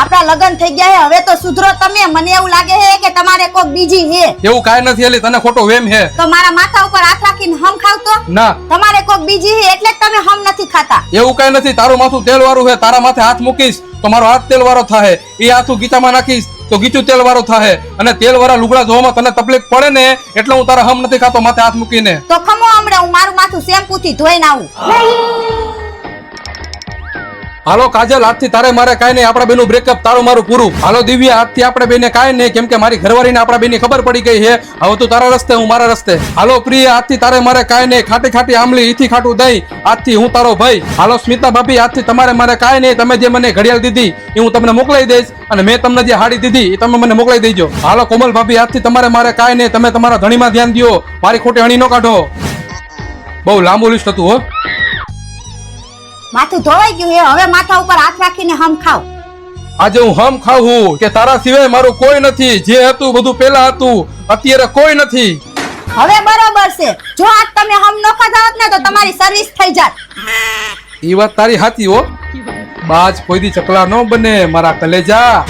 આપણા લગ્ન થઈ ગયા હે હવે તો સુધરો તમે. મને એવું લાગે છે કે તમારે કોક બીજી હે. એવું કાંઈ નથી એલી તને ખોટો વેમ હે. તો મારા માથા ઉપર હાથ રાખીને હમ ખાવતો? ના. તમારે કોક બીજી હે એટલે તમે હમ નથી ખાતા. એવું કઈ નથી તારું માથું તેલ વાળું છે તારા માથે હાથ મૂકીશ તો મારો હાથ તેલ વાળો થાય એ હાથું ગીતામાં નાખીશ તો ગીચું તેલ વાળો થાય અને તેલ વાળા લુગડા ધોવામાં તને તકલીફ પડે ને એટલે હું તારા હમ નથી ખાતો માથે હાથ મૂકીને. તો ખમો હમણાં હું મારું માથું શેમ્પુ થી ધોઈને આવું. હાલો કાજલ, આજથી તારે મારે કાંઈ નહીં, આપણા બેનું બ્રેકઅપ તારું મારું પૂરું. હાલો દિવ્યા, આજથી આપણે બેને કાંઈ નહીં, કેમ કે મારી ઘરવાળીને આપણા બેની ખબર પડી ગઈ છે. હવે તું તારા રસ્તે, હું મારા રસ્તે. હાલો પ્રિય, આજથી તારે મારે કાંઈ નહીં, ખાટી ખાટી આમલી ઈથી ખાટું દહીં, આજથી હું તારો ભાઈ. હાલો સ્મિતા ભાભી, આજથી તમારે મારે કાંઈ નહીં, તમે જે મને ઘડિયાળ દીધી, એ હું તમને મોકલાઈ દઈશ અને મેં તમને જે હાડી દીધી, એ તમે મને મોકલાઈ દેજો. હાલો કોમલ ભાભી, આજથી તમારે મારે કાંઈ નહીં, તમે તમારા ધણીમાં ધ્યાન દો મારી ખોટી હણી ન કાઢો. બહુ લાંબુ લિસ્ટ હતું હો. માથું ધોવાઈ ગયું હે હવે માથા ઉપર હાથ રાખીને હમ ખાવ આજે હું હમ ખાવું કે તારા સિવાય મારું કોઈ નથી. જે હતું બધું પેલા હતું અત્યારે કોઈ નથી. હવે બરોબર છે. જો આજ તમે હમ ન ખાધા હોત ને તો તમારી સર્વિસ થઈ જાત. એ વાત તારી હાચી હો. બાજ કોઈ દી ચકલા ન બને મારા કલેજા.